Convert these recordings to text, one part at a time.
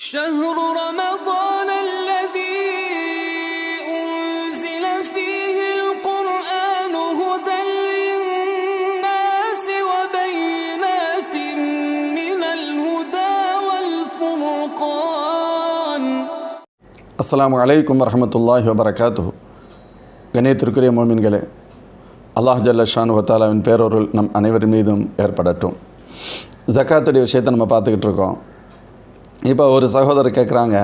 شهر رمضان الذي أنزل فيه القرآن هدى للناس وبينات من الهدى والفرقان அஸ்ஸலாமு அலைக்கும் வரஹமத்துல்லாஹி வபரகாத்துஹு கணியத்திற்குரிய மோமின்களே அல்லாஹ் ஜல்ல ஷானு வத்தாலாவின் பேரொருள் நம் அனைவர் மீதும் ஏற்படட்டும் ஜக்காத்துடைய விஷயத்தை நம்ம பார்த்துக்கிட்டு இருக்கோம் இப்போ ஒரு சகோதரர் கேட்குறாங்க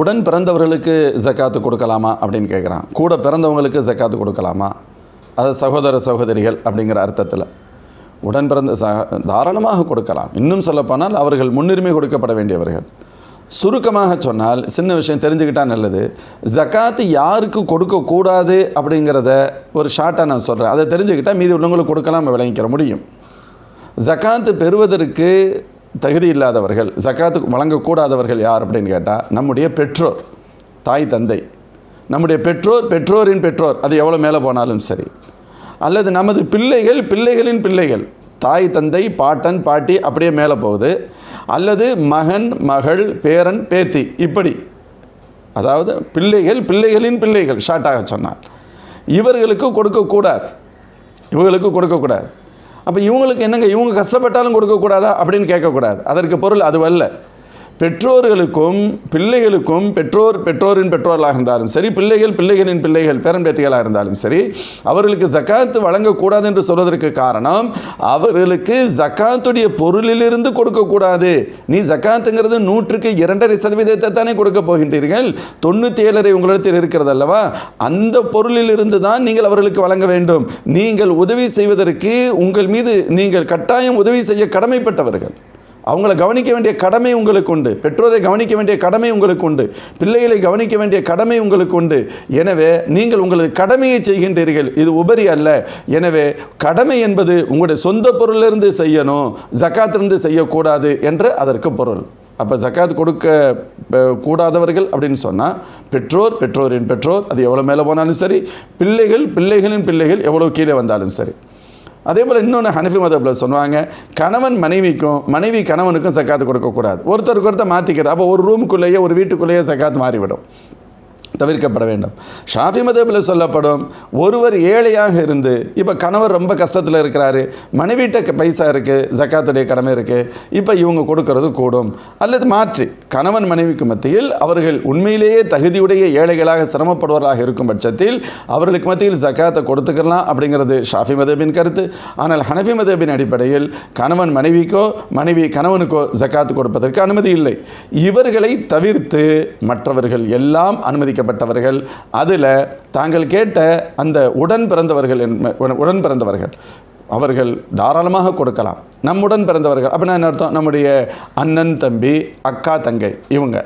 உடன் பிறந்தவர்களுக்கு ஜக்காத்து கொடுக்கலாமா? அப்படின்னு கேட்குறான் கூட பிறந்தவங்களுக்கு ஜக்காத்து கொடுக்கலாமா? அது சகோதர சகோதரிகள் அப்படிங்கிற அர்த்தத்தில். உடன் பிறந்த ச தாராளமாக கொடுக்கலாம். இன்னும் சொல்லப்போனால் அவர்கள் முன்னுரிமை கொடுக்கப்பட வேண்டியவர்கள். சுருக்கமாக சொன்னால் சின்ன விஷயம் தெரிஞ்சுக்கிட்டால் நல்லது. ஜக்காத்து யாருக்கு கொடுக்கக்கூடாது அப்படிங்கிறத ஒரு ஷார்ட்டாக நான் சொல்கிறேன் அதை தெரிஞ்சுக்கிட்டால் மீதி உள்ளவங்களுக்கு கொடுக்கலாம் விளங்கிக்கிற முடியும். ஜக்காத்து பெறுவதற்கு தகுதி இல்லாதவர்கள் ஜக்காத்து வழங்கக்கூடாதவர்கள் யார் அப்படின்னு கேட்டால் நம்முடைய பெற்றோர் தாய் தந்தை. நம்முடைய பெற்றோர் பெற்றோரின் பெற்றோர் அது எவ்வளோ மேலே போனாலும் சரி. அல்லது நமது பிள்ளைகள் பிள்ளைகளின் பிள்ளைகள் தாய் தந்தை பாட்டன் பாட்டி அப்படியே மேலே போகுது. அல்லது மகன் மகள் பேரன் பேத்தி இப்படி. அதாவது பிள்ளைகள் பிள்ளைகளின் பிள்ளைகள் ஷார்ட்டாக சொன்னால். இவர்களுக்கு கொடுக்கக்கூடாது. இவர்களுக்கு கொடுக்கக்கூடாது. அப்போ இவங்களுக்கு என்னங்க இவங்க கஷ்டப்பட்டாலும் கொடுக்கக்கூடாதா அப்படின்னு கேட்கக்கூடாது. அதற்கு பொருள் அதுவல்ல பெற்றோர்களுக்கும் பிள்ளைகளுக்கும் பெற்றோர் பெற்றோரின் பெற்றோர்களாக இருந்தாலும் சரி பிள்ளைகள் பிள்ளைகளின் பிள்ளைகள் பேரன்பேத்திகளாக இருந்தாலும் சரி அவர்களுக்கு ஜக்காத்து வழங்கக்கூடாது என்று சொல்வதற்கு காரணம் அவர்களுக்கு ஜக்காத்துடைய பொருளிலிருந்து கொடுக்கக்கூடாது. நீ ஜக்காத்துங்கிறது நூற்றுக்கு இரண்டரை சதவீதத்தை தானே கொடுக்க போகின்றீர்கள். தொண்ணூற்றி ஏழரை உங்களிடத்தில் இருக்கிறது அல்லவா அந்த பொருளிலிருந்து தான் நீங்கள் அவர்களுக்கு வழங்க வேண்டும். நீங்கள் உதவி செய்வதற்கு உங்கள் மீது நீங்கள் கட்டாயம் உதவி செய்ய கடமைப்பட்டவர்கள். அவங்கள கவனிக்க வேண்டிய கடமை உங்களுக்கு உண்டு. பெற்றோரை கவனிக்க வேண்டிய கடமை உங்களுக்கு உண்டு. பிள்ளைகளை கவனிக்க வேண்டிய கடமை உங்களுக்கு உண்டு. எனவே நீங்கள் உங்களது கடமையை செய்கின்றீர்கள். இது உபரி அல்ல. எனவே கடமை என்பது உங்களுடைய சொந்த பொருளிலிருந்து செய்யணும். ஜக்காத்திலிருந்து செய்யக்கூடாது என்று அதற்கு பொருள். அப்போ ஜக்காத் கொடுக்க கூடாதவர்கள் அப்படின்னு சொன்னால் பெற்றோர் பெற்றோரின் பெற்றோர் அது எவ்வளோ மேலே போனாலும் சரி பிள்ளைகள் பிள்ளைகளின் பிள்ளைகள் எவ்வளோ கீழே வந்தாலும் சரி. அதே போல் இன்னொன்று ஹனஃபி மதப்பில் சொல்லுவாங்க கணவன் மனைவிக்கும் மனைவி கணவனுக்கும் சக்காத்து கொடுக்கக்கூடாது. ஒருத்தருக்கு ஒருத்தர் மாற்றிக்கிறது அப்போ ஒரு ரூமுக்குள்ளேயே ஒரு வீட்டுக்குள்ளேயே சக்காத்து மாறிவிடும். தவிர்க்கப்பட வேண்டும். ஷாஃபி மதபில் சொல்லப்படும் ஒருவர் ஏழையாக இருந்து இப்போ கணவர் ரொம்ப கஷ்டத்தில் இருக்கிறாரு மனைவிட்ட பைசா இருக்குது ஜக்காத்துடைய கடமை இருக்குது இப்போ இவங்க கொடுக்கறது கூடும். அல்லது மாற்றி கணவன் மனைவிக்கு மத்தியில் அவர்கள் உண்மையிலேயே தகுதியுடைய ஏழைகளாக சிரமப்படுவராக இருக்கும் பட்சத்தில் அவர்களுக்கு மத்தியில் ஜக்காத்தை கொடுத்துக்கலாம் அப்படிங்கிறது ஷாஃபி மதபின் கருத்து. ஆனால் ஹனஃபி மதபின் அடிப்படையில் கணவன் மனைவிக்கோ மனைவி கணவனுக்கோ ஜக்காத்து கொடுப்பதற்கு அனுமதி இல்லை. இவர்களை தவிர்த்து மற்றவர்கள் எல்லாம் அனுமதிக்கப்பட்டவர்கள் அதில் தாங்கள் கேட்ட அந்த உடன் பிறந்தவர்கள் உடன்- பிறந்தவர்கள் அவர்கள் தாராளமாக கொடுக்கலாம். நம்முடன் பிறந்தவர்கள் அப்படின்னா என்ன அர்த்தம்? நம்முடைய அண்ணன் தம்பி அக்கா தங்கை இவங்க.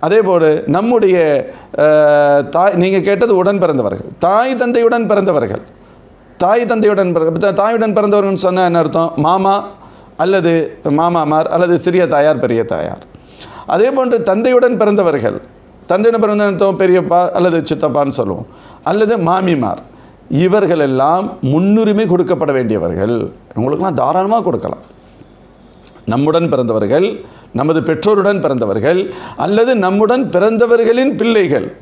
அதே போல் நம்முடைய தாய் நீங்கள் கேட்டது உடன் பிறந்தவர்கள் தாய் தந்தையுடன் பிறந்தவர்கள். தாய் தந்தையுடன் பிறந்த தாயுடன் பிறந்தவர்கள்னு சொன்னால் என்ன அர்த்தம்? மாமா அல்லது மாமாமார் அல்லது சிறிய தாயார் பெரிய தாயார். அதே போன்று தந்தையுடன் பிறந்தவர்கள் தந்தையின பிறந்த பெரியப்பா அல்லது சித்தப்பான்னு சொல்லுவோம். அல்லது மாமிமார். இவர்கள் எல்லாம் முன்னுரிமை கொடுக்கப்பட வேண்டியவர்கள். உங்களுக்கெல்லாம் தாராளமாக கொடுக்கலாம். நம்முடன் பிறந்தவர்கள் நமது பெற்றோருடன் பிறந்தவர்கள் அல்லது நம்முடன் பிறந்தவர்களின் பிள்ளைகள்.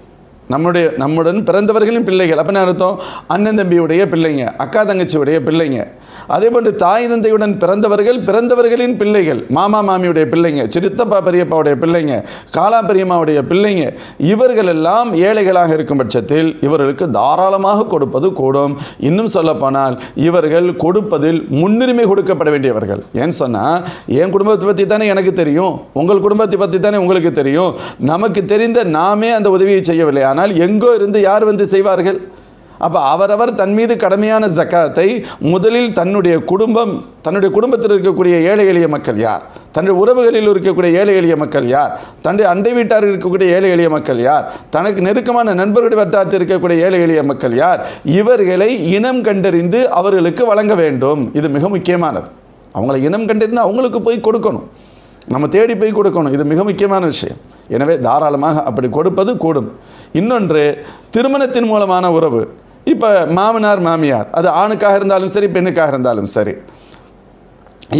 நம்முடைய நம்முடன் பிறந்தவர்களின் பிள்ளைகள். அப்போ என்ன அர்த்தம்? அண்ணன் தம்பியுடைய பிள்ளைங்க அக்கா தங்கச்சியுடைய பிள்ளைங்க. அதே போன்று தாய் தந்தையுடன் பிறந்தவர்கள் பிறந்தவர்களின் பிள்ளைகள் மாமா மாமியுடைய பிள்ளைங்க சிறுத்தப்பா பெரியப்பாவுடைய பிள்ளைங்க காலா பெரியம்மாவுடைய பிள்ளைங்க இவர்கள் எல்லாம் ஏழைகளாக இருக்கும் பட்சத்தில் இவர்களுக்கு தாராளமாக கொடுப்பது கூடும். இன்னும் சொல்லப்போனால் இவர்கள் கொடுப்பதில் முன்னுரிமை கொடுக்கப்பட வேண்டியவர்கள். ஏன்னு சொன்னால் என் குடும்பத்தை பற்றி தானே எனக்கு தெரியும் உங்கள் குடும்பத்தை பற்றி தானே உங்களுக்கு தெரியும். நமக்கு தெரிந்த நாமே அந்த உதவியை செய்யவில்லை. ஆனால் எங்கோ இருந்து யார் வந்து செய்வார்கள்? அப்போ அவரவர் தன் மீது கடமையான ஜக்காத்தை முதலில் தன்னுடைய குடும்பம் தன்னுடைய குடும்பத்தில் இருக்கக்கூடிய ஏழை எளிய மக்கள் யார்? தன்னுடைய உறவுகளில் இருக்கக்கூடிய ஏழை எளிய மக்கள் யார்? தன்னுடைய அண்டை வீட்டார் இருக்கக்கூடிய ஏழை எளிய மக்கள் யார்? தனக்கு நெருக்கமான நண்பர்களுடைய வட்டாரத்தில் இருக்கக்கூடிய ஏழை எளிய மக்கள் யார்? இவர்களை இனம் கண்டறிந்து அவர்களுக்கு வழங்க வேண்டும். இது மிக முக்கியமானது. அவங்களை இனம் கண்டறிந்து அவங்களுக்கு போய் கொடுக்கணும். நம்ம தேடி போய் கொடுக்கணும். இது மிக முக்கியமான விஷயம். எனவே தாராளமாக அப்படி கொடுப்பது கூடும். இன்னொன்று திருமணத்தின் மூலமான உறவு. இப்போ மாமனார் மாமியார் அது ஆணுக்காக இருந்தாலும் சரி பெண்ணுக்காக இருந்தாலும் சரி.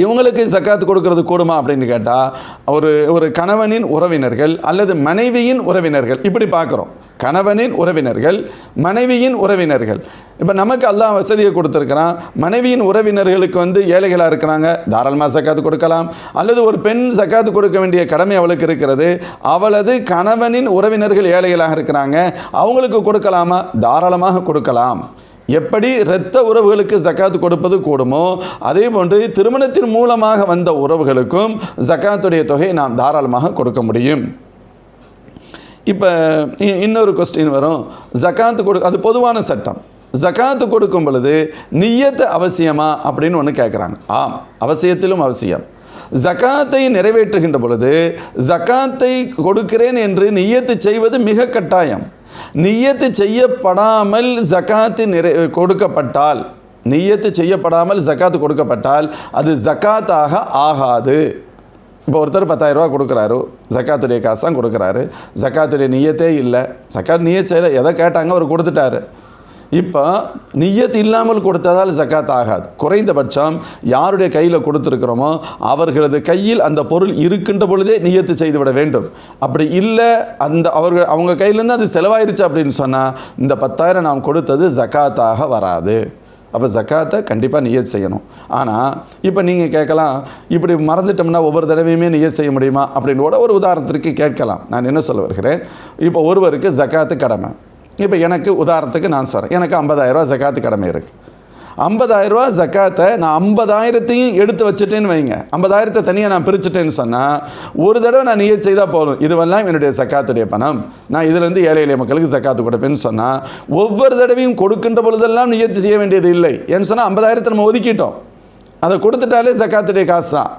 இவங்களுக்கு ஜக்காத்து கொடுக்கறது கூடுமா அப்படின்னு கேட்டால் ஒரு ஒரு கணவனின் உறவினர்கள் அல்லது மனைவியின் உறவினர்கள் இப்படி பார்க்குறோம். கணவனின் உறவினர்கள் மனைவியின் உறவினர்கள். இப்போ நமக்கு அல்லாஹ் வசதியை கொடுத்துருக்கிறான். மனைவியின் உறவினர்களுக்கு வந்து ஏழைகளாக இருக்கிறாங்க. தாராளமாக சக்காத்து கொடுக்கலாம். அல்லது ஒரு பெண் சக்காத்து கொடுக்க வேண்டிய கடமை அவளுக்கு இருக்கிறது. அவளது கணவனின் உறவினர்கள் ஏழைகளாக இருக்கிறாங்க. அவங்களுக்கு கொடுக்கலாமா? தாராளமாக கொடுக்கலாம். எப்படி இரத்த உறவுகளுக்கு ஜக்காத்து கொடுப்பது கூடுமோ அதே போன்று திருமணத்தின் மூலமாக வந்த உறவுகளுக்கும் ஜக்காத்துடைய தொகையை நாம் தாராளமாக கொடுக்க முடியும். இப்போ இ- இன்னொரு கொஸ்டின் வரும். ஜக்காத்து கொடு அது பொதுவான சட்டம். ஜக்காத்து கொடுக்கும் பொழுது நியத்து அவசியமா அப்படின்னு ஒன்று கேட்குறாங்க ஆம் அவசியத்திலும் அவசியம். ஜக்காத்தை நிறைவேற்றுகின்ற பொழுது ஜக்காத்தை கொடுக்கிறேன் என்று நிய்யத்து செய்வது மிக கட்டாயம். நிய்யத்து செய்யப்படாமல் ஜக்காத்து நிறை கொடுக்கப்பட்டால் நிய்யத்து செய்யப்படாமல் ஜக்காத்து கொடுக்கப்பட்டால் அது ஜக்காத்தாக ஆகாது. இப்போ ஒருத்தர் பத்தாயிரம் ரூபா கொடுக்குறாரு ஜக்காத்துடைய காசு தான் கொடுக்குறாரு. ஜக்காத்துடைய நியத்தே இல்லை. ஜக்காத் நியத் எதை கேட்டாங்க? அவர் கொடுத்துட்டாரு. இப்போ நியத் இல்லாமல் கொடுத்ததால் ஜக்காத் ஆகாது. குறைந்தபட்சம் யாருடைய கையில் கொடுத்துருக்குறோமோ அவர்களது கையில் அந்த பொருள் இருக்கின்ற பொழுதே நியத்து செய்துவிட வேண்டும். அப்படி இல்லை அந்த அவர்கள் அவங்க கையிலேருந்து அது செலவாயிருச்சு அப்படின்னு சொன்னால் இந்த பத்தாயிரம் நாம் கொடுத்தது ஜக்காத்தாக வராது. அப்போ ஜக்காத்தை கண்டிப்பாக நியத் செய்யணும். ஆனால் இப்போ நீங்கள் கேட்கலாம் இப்படி மறந்துட்டோம்னா ஒவ்வொரு தடவையுமே நியத் செய்ய முடியுமா? அப்படின்னு கூட ஒரு உதாரணத்திற்கு கேட்கலாம். நான் என்ன சொல்ல வருகிறேன்? இப்போ ஒருவருக்கு ஜக்காத்து கடமை. இப்போ எனக்கு உதாரணத்துக்கு நான் சொல்கிறேன் எனக்கு ஐம்பதாயிரரூவா ஜக்காத்து கடமை இருக்குது ஐம்பதாயிரரூவா ஜக்காத்தை நான் ஐம்பதாயிரத்தையும் எடுத்து வச்சுட்டேன்னு வைங்க. ஐம்பதாயிரத்தை தனியாக நான் பிரிச்சுட்டேன்னு சொன்னால் ஒரு தடவை நான் நியத் செய்தால் போதும். இதுவெல்லாம் என்னுடைய சக்காத்துடைய பணம். நான் இதிலிருந்து ஏழை எளிய மக்களுக்கு சக்காத்து கொடுப்பேன்னு சொன்னால் ஒவ்வொரு தடவையும் கொடுக்கின்ற பொழுதெல்லாம் நியத்து செய்ய வேண்டியது இல்லை. ஏன்னு சொன்னால் ஐம்பதாயிரத்தை நம்ம ஒதுக்கிட்டோம். அதை கொடுத்துட்டாலே சக்காத்துடைய காசு தான்.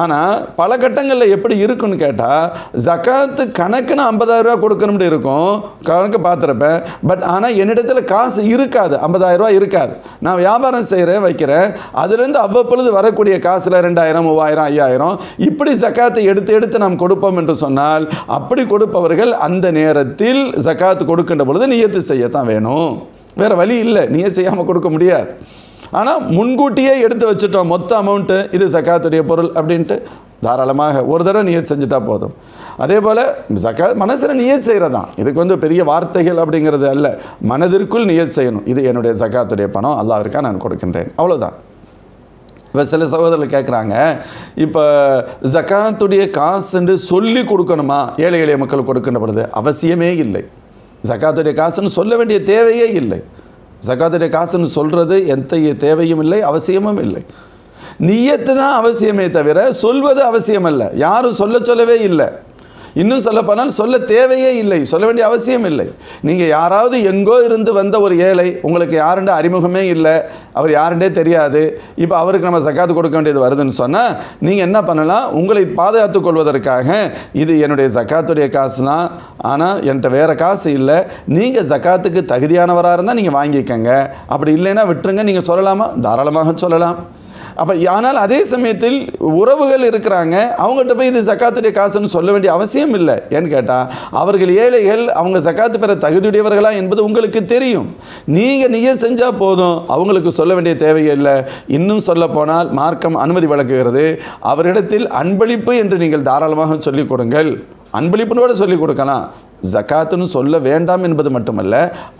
ஆனால் பல கட்டங்களில் எப்படி இருக்குன்னு கேட்டால் ஜக்காத்து கணக்குன்னு 50000 ரூபா கொடுக்கணும்னு இருக்கும். கணக்கு பார்த்துருப்பேன் பட் ஆனால் என்னிடத்தில் காசு இருக்காது. 50000 ரூபா இருக்காது. நான் வியாபாரம் செய்கிறேன் வைக்கிறேன். அதுலேருந்து அவ்வப்பொழுது வரக்கூடிய காசில் ரெண்டாயிரம் மூவாயிரம் ஐயாயிரம். இப்படி ஜக்காத்தை எடுத்து எடுத்து நாம் கொடுப்போம் என்று சொன்னால் அப்படி கொடுப்பவர்கள் அந்த நேரத்தில் ஜக்காத்து கொடுக்கின்ற பொழுது நியத்து செய்யத்தான் வேணும். வேறு வழி இல்லை. நீயே செய்யாமல் கொடுக்க முடியாது. ஆனால் முன்கூட்டியே எடுத்து வச்சுட்டோம். மொத்த அமௌண்ட்டு இது சக்காத்துடைய பொருள் அப்படின்ட்டு தாராளமாக ஒரு தடவை நியத் செஞ்சுட்டா போதும். அதே போல் சக்கா மனசில் நியத் செய்கிறது தான் இதுக்கு வந்து பெரிய வார்த்தைகள் அப்படிங்கிறது அல்ல. மனதிற்குள் நியத் செய்யணும். இது என்னுடைய சக்காத்துடைய பணம். அல்லாவிற்காக நான் கொடுக்கின்றேன். அவ்வளோதான் இப்போ சில சகோதரர்கள் கேட்குறாங்க இப்போ ஜக்காத்துடைய காசுன்னு சொல்லி கொடுக்கணுமா? ஏழை எளிய மக்கள் கொடுக்கின்ற பொழுது அவசியமே இல்லை. ஜக்காத்துடைய காசுன்னு சொல்ல வேண்டிய தேவையே இல்லை. ஜக்காத்துடைய காசுன்னு சொல்கிறது எந்த தேவையும் இல்லை அவசியமும் இல்லை. நீயத்து தான் அவசியமே தவிர சொல்வது அவசியம் யாரும் சொல்ல சொல்லவே இல்லை. இன்னும் சொல்லப்போனால் சொல்ல தேவையே இல்லை. சொல்ல வேண்டிய அவசியம் இல்லை. நீங்கள் யாராவது எங்கோ இருந்து வந்த ஒரு ஏழை உங்களுக்கு யாருண்டே அறிமுகமே இல்லை அவர் யாருண்டே தெரியாது இப்போ அவருக்கு நம்ம சக்காத்து கொடுக்க வேண்டியது வருதுன்னு சொன்னால் நீங்கள் என்ன பண்ணலாம்? உங்களை பாதுகாத்து கொள்வதற்காக இது என்னுடைய ஜக்காத்துடைய காசு தான் ஆனால் என்கிட்ட வேறு காசு இல்லை நீங்கள் ஜக்காத்துக்கு தகுதியானவராக இருந்தால் நீங்கள் வாங்கிக்கங்க. அப்படி இல்லைன்னா விட்டுருங்க. நீங்கள் சொல்லலாமா? தாராளமாக சொல்லலாம். அப்போ ஆனால் அதே சமயத்தில் உறவுகள் இருக்கிறாங்க அவங்ககிட்ட போய் இது ஜக்காத்துடைய காசுன்னு சொல்ல வேண்டிய அவசியம் இல்லை. ஏன்னு கேட்டால் அவர்கள் ஏழைகள் அவங்க ஜக்காத்து பெற தகுதியுடையவர்களா என்பது உங்களுக்கு தெரியும். நீங்கள் நீயே செஞ்சால் போதும் அவங்களுக்கு சொல்ல வேண்டிய தேவையில்லை இன்னும் சொல்ல போனால் மார்க்கம் அனுமதி வழங்குகிறது. அவரிடத்தில் அன்பளிப்பு என்று நீங்கள் தாராளமாக சொல்லிக் கொடுங்கள். அன்பளிப்புன்னு கூட சொல்லிக் கொடுக்கலாம். ஜக்காத்துன்னு சொல்ல வேண்டாம் என்பது மட்டுமல்ல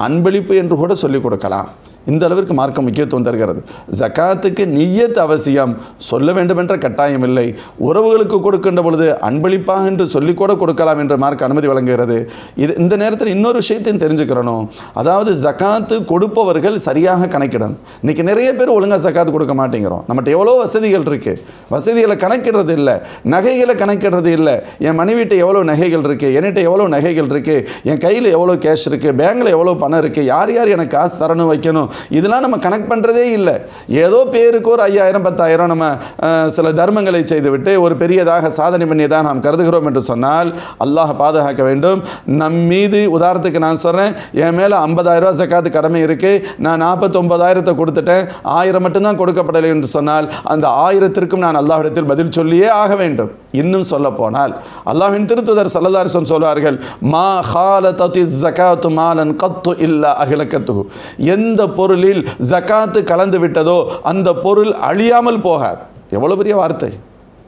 அன்பளிப்பு என்று கூட சொல்லிக் கொடுக்கலாம். இந்த அளவிற்கு மார்க்கம் முக்கியத்துவம் தருகிறது. ஜக்காத்துக்கு நிய்யத் அவசியம். சொல்ல வேண்டும் என்ற கட்டாயம் இல்லை. உறவுகளுக்கு கொடுக்கின்ற பொழுது அன்பளிப்பாக என்று சொல்லிக்கூட கொடுக்கலாம் என்று மார்க் அனுமதி வழங்குகிறது. இது இந்த நேரத்தில் இன்னொரு விஷயத்தையும் தெரிஞ்சுக்கிறணும். அதாவது ஜக்காத்து கொடுப்பவர்கள் சரியாக கணக்கிடணும். இன்றைக்கி நிறைய பேர் ஒழுங்காக ஜக்காத்து கொடுக்க மாட்டேங்கிறோம். நம்மகிட்ட எவ்வளோ வசதிகள் இருக்குது வசதிகளை கணக்கிடுறது இல்லை. நகைகளை கணக்கிடுறது இல்லை. என் மனைவிட்ட எவ்வளோ நகைகள் இருக்குது என்கிட்ட எவ்வளோ நகைகள் இருக்குது என் கையில் எவ்வளோ கேஷ் இருக்குது பேங்கில் எவ்வளோ பணம் இருக்குது யார் யார் எனக்கு காசு தரணும் வைக்கணும்? இதெல்லாம் நம்ம கணக்கு பண்ணுறதே இல்லை. ஏதோ பேருக்கு ஒரு ஐயாயிரம் பத்தாயிரம் நம்ம சில தர்மங்களை செய்துவிட்டு ஒரு பெரியதாக சாதனை பண்ணியதாக நாம் கருதுகிறோம் என்று சொன்னால் அல்லாஹ் பாதுகாக்க வேண்டும். நம் மீது உதாரணத்துக்கு நான் சொல்கிறேன் என் மேலே ஐம்பதாயிரரூவா சக்காத்து கடமை இருக்குது நான் நாற்பத்தொம்பதாயிரத்தை கொடுத்துட்டேன் ஆயிரம் மட்டும்தான் கொடுக்கப்படலை என்று சொன்னால் அந்த ஆயிரத்திற்கும் நான் அல்லாஹிடத்தில் பதில் சொல்லியே ஆக வேண்டும். இன்னும் சொல்ல போனால் அல்லாஹ்வின் திருத்துதர் சல்லதாரிசன் சொல்வார்கள் மா ஹால தத்து ஜக்காத்து மாலன் கத்து இல்லா அகிலக்கத்து எந்த பொருளில் ஜகாத்து கலந்து விட்டதோ அந்த பொருள் அழியாமல் போகாது. எவ்வளோ பெரிய வார்த்தை.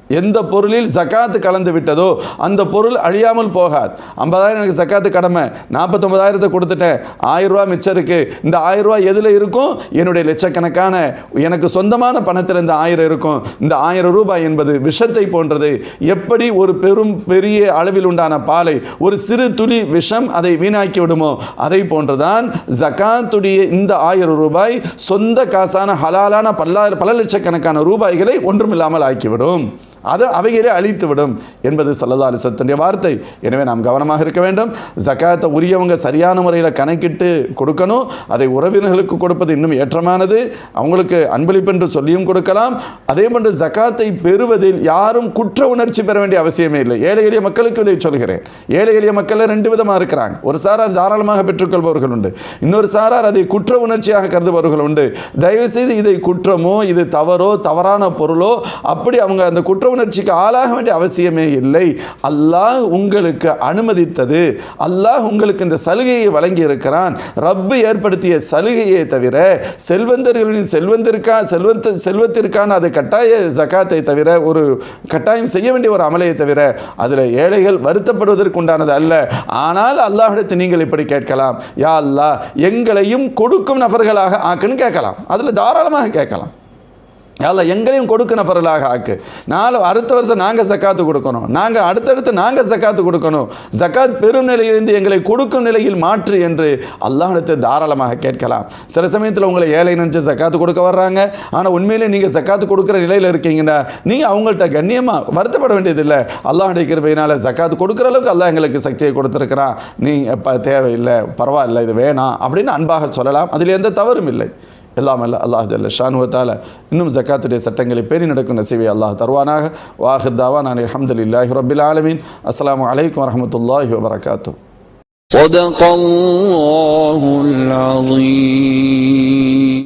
எந்த பொருளில் ஜக்காத்து கலந்து விட்டதோ அந்த பொருள் அழியாமல் போகாது. ஐம்பதாயிரம் எனக்கு ஜக்காத்து கடமை. நாற்பத்தொம்பதாயிரத்தை கொடுத்துட்டேன். ஆயிரம் ரூபா மிச்சம் இருக்கு. இந்த ஆயிரம் ரூபா எதில் இருக்கும்? என்னுடைய லட்சக்கணக்கான எனக்கு சொந்தமான பணத்தில் இந்த ஆயிரம் இருக்கும். இந்த ஆயிரம் ரூபாய் என்பது விஷத்தை போன்றது. எப்படி ஒரு பெரும் பெரிய அளவில் உண்டான பாலை ஒரு சிறு துளி விஷம் அதை வீணாக்கி விடுமோ? அதை போன்றுதான் ஜக்காத்துடைய இந்த ஆயிரம் ரூபாய் சொந்த காசான ஹலாலான பல்லா பல லட்சக்கணக்கான ரூபாய்களை ஒன்றுமில்லாமல் ஆக்கிவிடும். அது அவைகளே அழித்துவிடும் என்பது சல்லதா அலிசத்துடைய வார்த்தை. எனவே நாம் கவனமாக இருக்க வேண்டும். ஜக்காத்தை உரியவங்க சரியான முறையில் கணக்கிட்டு கொடுக்கணும். அதை உறவினர்களுக்கு கொடுப்பது இன்னும் ஏற்றமானது. அவங்களுக்கு அன்பளிப்பு என்று சொல்லியும் கொடுக்கலாம். அதே போன்று ஜக்காத்தை பெறுவதில் யாரும் குற்ற உணர்ச்சி பெற வேண்டிய அவசியமே இல்லை. ஏழை எளிய மக்களுக்கு இதை சொல்கிறேன். ஏழை எளிய மக்கள் ரெண்டு விதமாக இருக்கிறாங்க. ஒரு சாரார் தாராளமாக பெற்றுக்கொள்பவர்கள் உண்டு. இன்னொரு சாரார் அதை குற்ற உணர்ச்சியாக கருதுபவர்கள் உண்டு. தயவுசெய்து இதை குற்றமோ இது தவறோ தவறான பொருளோ அப்படி அவங்க அந்த குற்ற உணர்ச்சிக்கு ஆளாக வேண்டிய அவசியமே இல்லை. அல்லாஹ் உங்களுக்கு அனுமதித்தது. அல்லாஹ் உங்களுக்கு இந்த சலுகையை வழங்கி இருக்கிறான் ரப்பு ஏற்படுத்திய சலுகையை தவிர செல்வந்தர்களின் செல்வந்திற்கா செல்வந்த செல்வத்திற்கான அது கட்டாய ஜக்காத்தை தவிர ஒரு கட்டாயம் செய்ய வேண்டிய ஒரு அமலையை தவிர அதில் ஏழைகள் வருத்தப்படுவதற்கு உண்டானது அல்ல. ஆனால் அல்லாஹிடத்தை நீங்கள் இப்படி கேட்கலாம். யா அல்லாஹ் எங்களையும் கொடுக்கும் நபர்களாக ஆக்குன்னு கேட்கலாம். அதில் தாராளமாக கேட்கலாம். அல்ல எங்களையும் கொடுக்க நபர்களாக ஆக்கு. நாலு அடுத்த வருஷம் நாங்கள் ஜக்காத்து கொடுக்கணும். நாங்கள் அடுத்தடுத்து நாங்கள் ஜக்காத்து கொடுக்கணும். ஜக்காத் பெரும் நிலையிலிருந்து எங்களை கொடுக்கும் நிலையில் மாற்று என்று அல்லாஹிடத்தை தாராளமாக கேட்கலாம். சில சமயத்தில் உங்களை ஏழை நினச்சி ஜக்காத்து கொடுக்க வர்றாங்க. ஆனால் உண்மையிலே நீங்கள் ஜக்காத்து கொடுக்குற நிலையில் இருக்கீங்கன்னா நீங்கள் அவங்கள்ட்ட கண்ணியமாக வருத்தப்பட வேண்டியதில்லை. அல்லாஹுடைய கிருபையினால் ஜக்காத்து கொடுக்குற அளவுக்கு அல்லாஹ் எங்களுக்கு சக்தியை கொடுத்துருக்கிறான். நீங்கள் எப்போ தேவையில்லை பரவாயில்ல இது வேணாம் அப்படின்னு அன்பாக சொல்லலாம். அதில் எந்த தவறும் இல்லை. எல்லாம் அல்ல அல்லாஹ் ஜல்ல ஷானுவத்தால் இன்னும் ஜக்காத்துடைய சட்டங்களை பேணி நடக்கும் நசீவை அல்லாஹ் தருவானாக வாஹிர் தாவா நான் அலமதுல்லாஹி ரபில் ஆலமீன் அஸ்ஸலாமு அலைக்கும் வரமத்துல்லாஹி வபரகாத்தூ صدق الله العظيم